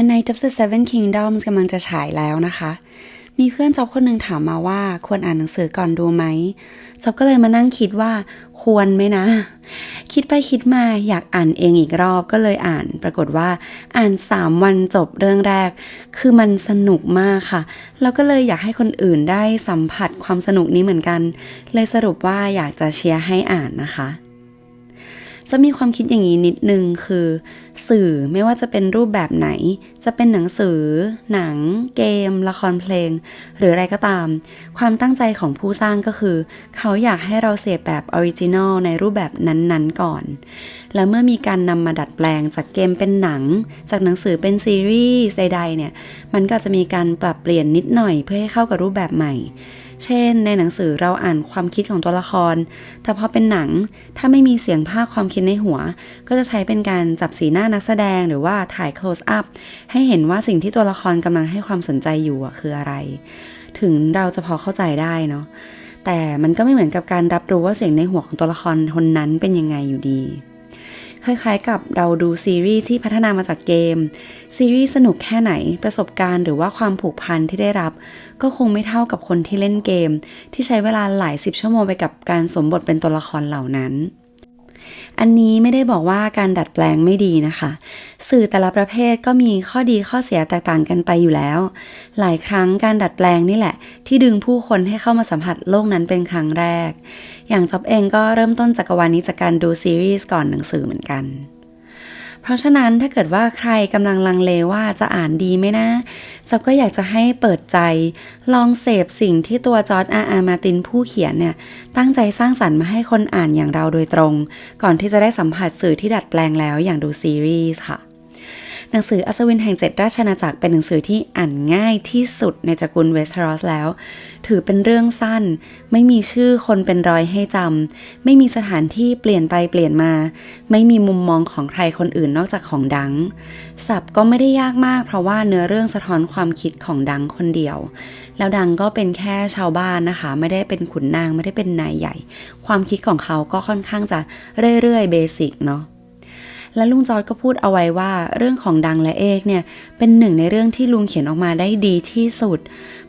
A Night of the Seven Kingdoms กำลังจะฉายแล้วนะคะ มีเพื่อนจอบคนหนึ่งถามมาว่าควรอ่านหนังสือก่อนดูไหมจอบก็เลยมานั่งคิดว่าควรไหมนะ คิดไปคิดมาอยากอ่านเองอีกรอบก็เลยอ่าน ปรากฏว่าอ่านสามวันจบเรื่องแรก คือมันสนุกมากค่ะ แล้วก็เลยอยากให้คนอื่นได้สัมผัสความสนุกนี้เหมือนกัน เลยสรุปว่าอยากจะเชียร์ให้อ่านนะคะ จะมีความคิดอย่างนี้นิดนึงคือ สื่อไม่ว่าจะเป็นรูปแบบไหน จะเป็นหนังสือ หนัง เกม ละครเพลง หรืออะไรก็ตาม ความตั้งใจของผู้สร้างก็คือ เขาอยากให้เราเสพแบบออริจินอลในรูปแบบนั้นๆก่อน แล้วเมื่อมีการนำมาดัดแปลงจากเกมเป็นหนัง จากหนังสือเป็นซีรีส์ใดๆเนี่ยมันก็จะมีการปรับเปลี่ยนนิดหน่อยเพื่อให้เข้ากับรูปแบบใหม่ เช่น ในหนังสือเราอ่านความคิดของตัวละคร แต่พอเป็นหนังถ้าไม่มีเสียงภาคความคิดในหัว ก็จะใช้เป็นการจับสีหน้านักแสดงหรือว่าถ่าย close up ให้เห็นว่าสิ่งที่ตัวละครกำลังให้ความสนใจอยู่คืออะไร ถึงเราจะพอเข้าใจได้เนาะแต่มันก็ไม่เหมือนกับการรับรู้ว่าเสียงในหัวของตัวละครคนนั้นเป็นยังไงอยู่ดี คล้ายๆกับเราดูซีรีส์ที่พัฒนามาจากเกม ซีรีส์สนุกแค่ไหนประสบการณ์หรือว่าความผูกพันที่ได้รับ ก็คงไม่เท่ากับคนที่เล่นเกม ที่ใช้เวลาหลายสิบชั่วโมงไปกับการสมบทเป็นตัวละครเหล่านั้น อันนี้ไม่ได้บอกว่าการดัดแปลงไม่ดีนะคะ สื่อแต่ละประเภทก็มีข้อดีข้อเสียแตกต่างกันไปอยู่แล้ว หลายครั้งการดัดแปลงนี่แหละ ที่ดึงผู้คนให้เข้ามาสัมผัสโลกนั้นเป็นครั้งแรก อย่างจ๊อบเองก็เริ่มต้นจักรวาลนี้จากการดูซีรีส์ก่อนหนังสือเหมือนกัน เพราะฉะนั้นถ้าเกิดว่าใครกำลังลังเลว่าจะอ่านดีไหมนะซับก็อยากจะให้เปิดใจ ลองเสพสิ่งที่ตัวจอร์ดอาร์อาร์มาตินผู้เขียนเนี่ย ตั้งใจสร้างสรรค์มาให้คนอ่านอย่างเราโดยตรง ก่อนที่จะได้สัมผัสสื่อที่ดัดแปลงแล้วอย่างดูซีรีส์ค่ะ หนังสืออัศวินแห่งเจ็ดราชอาจักรเป็นหนังสือที่อ่านง่ายที่สุดในตระกูลเวสเทอรอสแล้ว ถือเป็นเรื่องสั้น ไม่มีชื่อคนเป็นรอยให้จำ ไม่มีสถานที่เปลี่ยนไปเปลี่ยนมา ไม่มีมุมมองของใครคนอื่นนอกจากของดังศัพท์ก็ไม่ได้ยากมากเพราะว่าเนื้อเรื่องสะท้อนความคิดของดังคนเดียว แล้วดังก็เป็นแค่ชาวบ้านนะคะ ไม่ได้เป็นขุนนางไม่ได้เป็นนายใหญ่ ความคิดของเขาก็ค่อนข้างจะเรื่อยๆเบสิกเนาะ และลุงจอร์ดก็พูดเอาไว้ว่าเรื่องของดังและเอกเนี่ยเป็นหนึ่งในเรื่องที่ลุงเขียนออกมาได้ดีที่สุด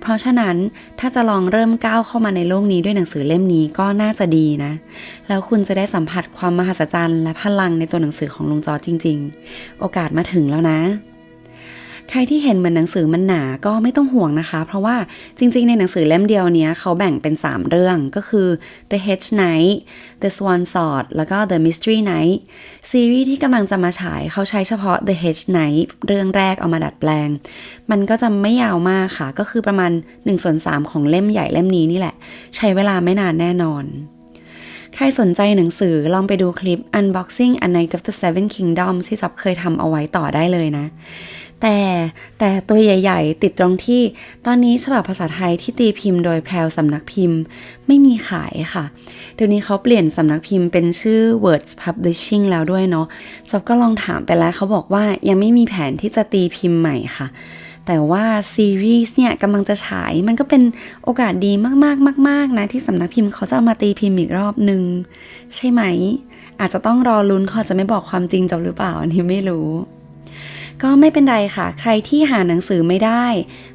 เพราะฉะนั้นถ้าจะลองเริ่มก้าวเข้ามาในโลกนี้ด้วยหนังสือเล่มนี้ก็น่าจะดีนะ แล้วคุณจะได้สัมผัสความมหัศจรรย์และพลังในตัวหนังสือของลุงจอร์ดจริง ๆ โอกาสมาถึงแล้วนะ ใครที่เห็นเหมือนหนังสือมันหนาก็ไม่ต้องห่วงนะคะ เพราะว่าจริงๆ ในหนังสือเล่มเดียวเนี้ยเขาแบ่งเป็น 3 เรื่องก็คือ The Hedge Knight The Swan Sword แล้วก็ The Mystery Knight ซีรีส์ที่กำลังจะมาฉายเขาใช้เฉพาะ The Hedge Knight เรื่องแรกเอามาดัดแปลง มันก็จะไม่ยาวมากค่ะ ก็คือประมาณ1ส่วน3ของเล่มใหญ่เล่มนี้นี่แหละ ใช้เวลาไม่นานแน่นอน ใครสนใจหนังสือลองไปดูคลิป Unboxing A Night of the Seven Kingdoms ที่ซับเคยทำเอาไว้ต่อได้เลยนะ แต่แต่ตัวใหญ่ ๆ ติดตรงที่ ตอนนี้ฉบับภาษาไทยที่ตีพิมพ์โดยแพรวสำนักพิมพ์ ไม่มีขายค่ะ เดี๋ยวนี้เขาเปลี่ยนสำนักพิมพ์เป็นชื่อ Words Publishing แล้วด้วยเนาะซับก็ลองถามไปแล้วเขาบอกว่ายังไม่มีแผนที่จะตีพิมพ์ใหม่ค่ะ แต่ว่าซีรีส์เนี่ยกำลังจะฉายมันก็เป็นโอกาสดีมากๆ มาก ๆ นะ ที่สำนักพิมพ์เขาจะเอามาตีพิมพ์อีกรอบหนึ่งใช่ไหม อาจจะต้องรอลุ้นเขาจะไม่บอกความจริงจบหรือเปล่า อันนี้ไม่รู้ ก็ไม่เป็นไรค่ะ ใครที่หาหนังสือไม่ได้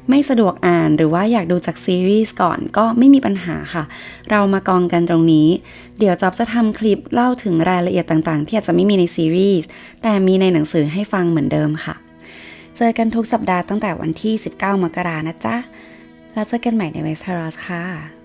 ไม่สะดวกอ่านหรือว่าอยากดูจากซีรีส์ก่อนก็ไม่มีปัญหาค่ะ เรามากองกันตรงนี้ เดี๋ยวจอบจะทำคลิปเล่าถึงรายละเอียดต่างๆ ที่อาจจะไม่มีในซีรีส์แต่มีในหนังสือให้ฟังเหมือนเดิมค่ะ เจอกันทุกสัปดาห์ตั้งแต่วันที่ 19 มกรานะจ๊ะ แล้วเจอกันใหม่ในเวสทารัสค่ะ